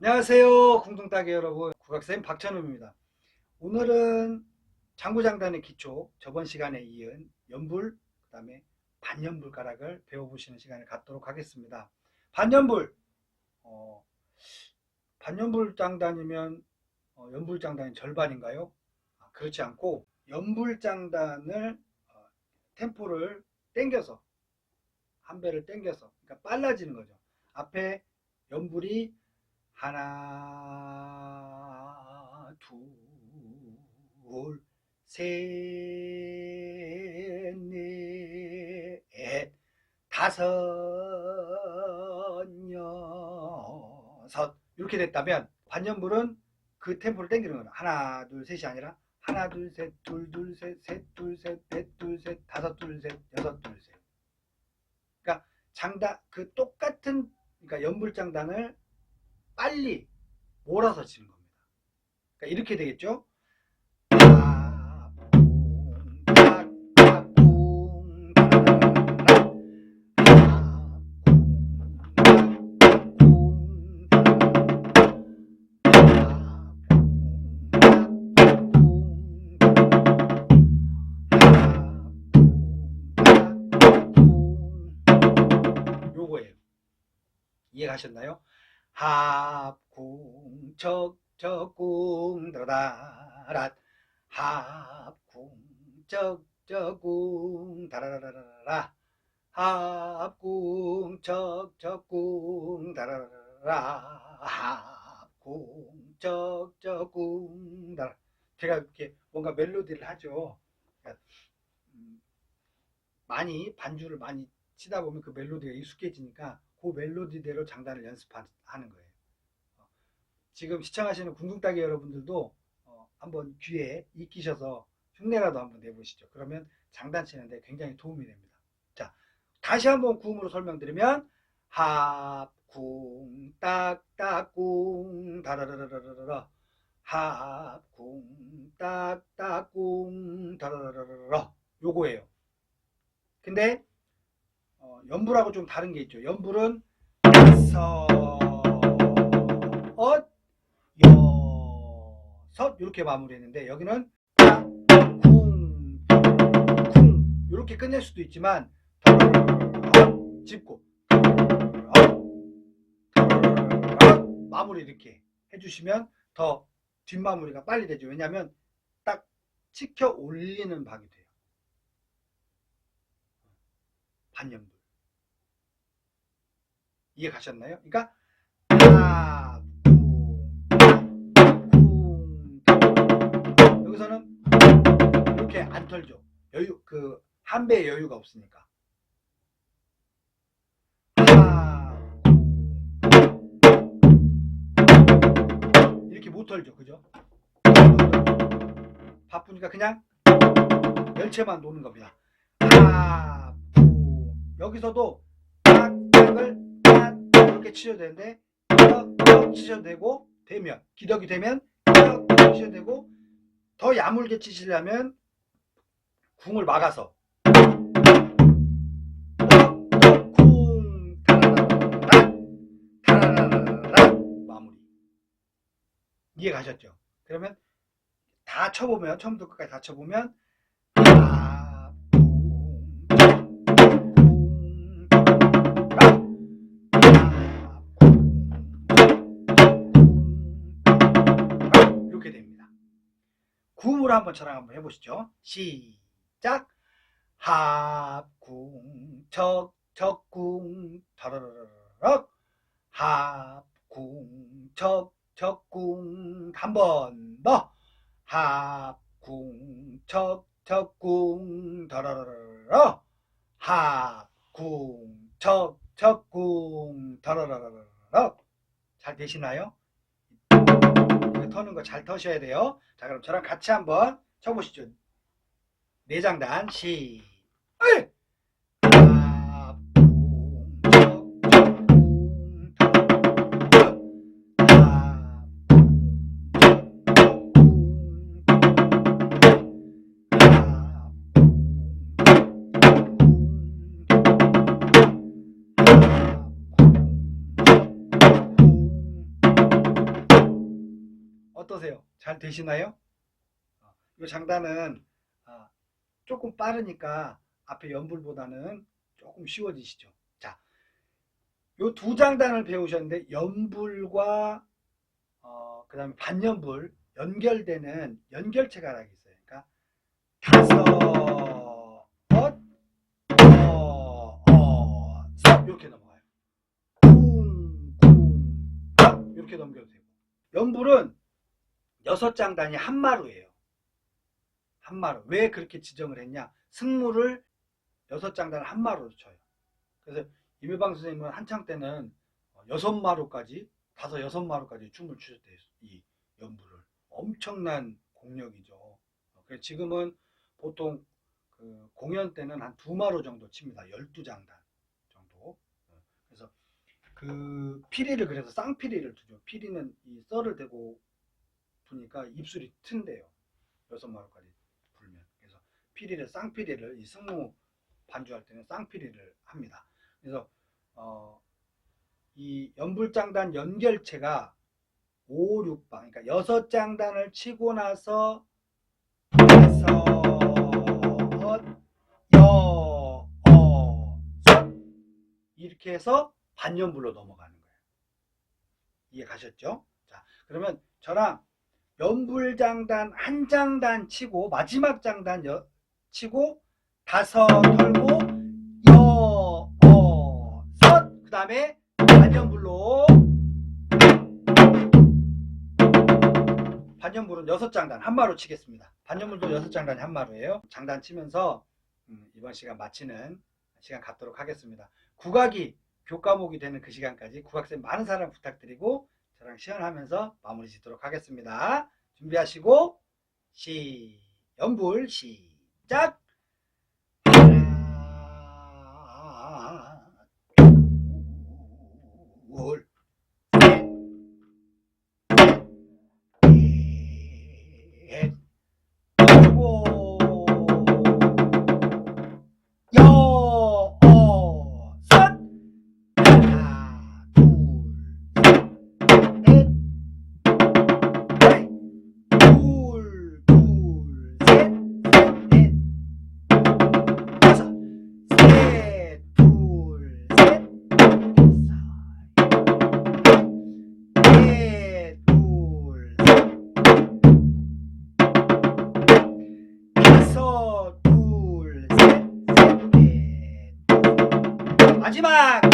안녕하세요 궁둥따기 여러분. 국악쌤 박찬호입니다. 오늘은 장구장단의 기초 저번 시간에 이은 연불 그 다음에 반연불 가락을 배워보시는 시간을 갖도록 하겠습니다. 반연불 어, 반연불 장단이면 어, 연불 장단이 절반인가요? 아, 그렇지 않고 연불 장단을 어, 템포를 땡겨서 한 배를 땡겨서 그러니까 빨라지는 거죠. 앞에 연불이 하나, 둘, 셋, 넷, 다섯, 여섯 이렇게 됐다면 반연불은 그 템포를 땡기는 거예요. 하나, 둘, 셋이 아니라 하나, 둘, 셋, 둘, 둘, 셋, 셋, 둘, 셋, 넷, 둘, 셋, 다섯, 둘, 셋, 여섯, 둘, 셋. 그러니까 장단 그 똑같은 그러니까 연불장단을 빨리 몰아서 치는 겁니다. 그러니까 이렇게 되겠죠? 이해가셨나요? 합궁 척척궁 다라다랏 합궁 척척궁 다라라라라 합궁 척척궁 다라라라 합궁 척척궁 다라 제가 이렇게 뭔가 멜로디를 하죠. 그러니까 음, 많이 반주를 많이 치다 보면 그 멜로디가 익숙해지니까 그 멜로디대로 장단을 연습하는 거예요. 어, 지금 시청하시는 궁둥따기 여러분들도 어, 한번 귀에 익히셔서 흉내라도 한번 내보시죠. 그러면 장단 치는데 굉장히 도움이 됩니다. 자, 다시 한번 구음으로 설명드리면 합궁 딱딱궁 다라라라라라 합궁 딱딱궁 다라라라라 요거예요. 근데 어, 연불하고 좀 다른 게 있죠. 연불은 서, 엇, 여섯 이렇게 마무리했는데 여기는 쿵, 쿵 이렇게 끝낼 수도 있지만 엇, 짚고 엇, 마무리 이렇게 해주시면 더 뒷마무리가 빨리 되죠. 왜냐하면 딱 치켜 올리는 박이 돼요. 반연불. 이해 가셨나요? 그러니까 쿵, 여기서는 이렇게 안 털죠. 여유 그 한 배의 여유가 없으니까. 하, 쿵. 이렇게 못 털죠. 그죠? 바쁘니까 그냥 열체만 노는 겁니다. 하, 쿵. 여기서도 딱 딱을 딱 이렇게 치셔도 되는데 딱 치셔도 되고 되면 기덕이 되면 딱 치셔도 되고 더 야물게 치시려면 궁을 막아서 마무리 이해 가셨죠? 그러면 다 쳐보면 처음부터 끝까지 다 쳐보면 구음으로 한번 저랑 한번 해보시죠. 시작. 합궁 척척궁 타라라락 합궁 척척궁 한 번 더. 합궁 척척궁 타라라라 합궁 척척궁 타라라라라 잘 되시나요? 터는 거 잘 터셔야 돼요. 자 그럼 저랑 같이 한번 쳐보시죠. 내장단 시. 으이! 잘 되시나요? 어, 이 장단은 아, 조금 빠르니까 앞에 연불보다는 조금 쉬워지시죠. 자, 요 두 장단을 배우셨는데 연불과 어, 그다음에 반연불 연결되는 연결체가락이 있어요. 그러니까 다섯, 엇, 어, 어, 섭 이렇게 넘어가요. 쿵, 쿵, 섭 이렇게 넘겨도 되고. 연불은 여섯 장단이 한 마루예요. 한 마루. 왜 그렇게 지정을 했냐? 승무를 여섯 장단을 한 마루로 쳐요. 그래서 임일방 선생님은 한창 때는 여섯 마루까지, 다섯 여섯 마루까지 춤을 추셨대요. 이 연불을. 엄청난 공력이죠. 그래서 지금은 보통 그 공연 때는 한 두 마루 정도 칩니다. 열두 장단 정도. 그래서 그 피리를 그래서 쌍피리를 두죠. 피리는 이 썰을 대고 부니까 입술이 튼대요. 여섯 마루까지 불면. 그래서 피리를 쌍피리를 이 승무 반주할 때는 쌍피리를 합니다. 그래서 어, 이 연불장단 연결체가 5, 6방 그러니까 여섯 장단을 치고 나서 다섯, 여, 어, 섯 이렇게 해서 반연불로 넘어가는 거예요. 이해 가셨죠? 자, 그러면 저랑 연불장단 한 장단 치고 마지막 장단 여, 치고 다섯 털고 여, 어, 섯. 그 다음에 반연불로 반연불은 여섯 장단 한 마루 치겠습니다. 반연불도 여섯 장단이 한 마루예요. 장단 치면서 음, 이번 시간 마치는 시간 갖도록 하겠습니다. 국악이 교과목이 되는 그 시간까지 국악쌤 많은 사랑 부탁드리고 저랑 시연하면서 마무리 짓도록 하겠습니다. 준비하시고 시 연불 시작. 你去吧。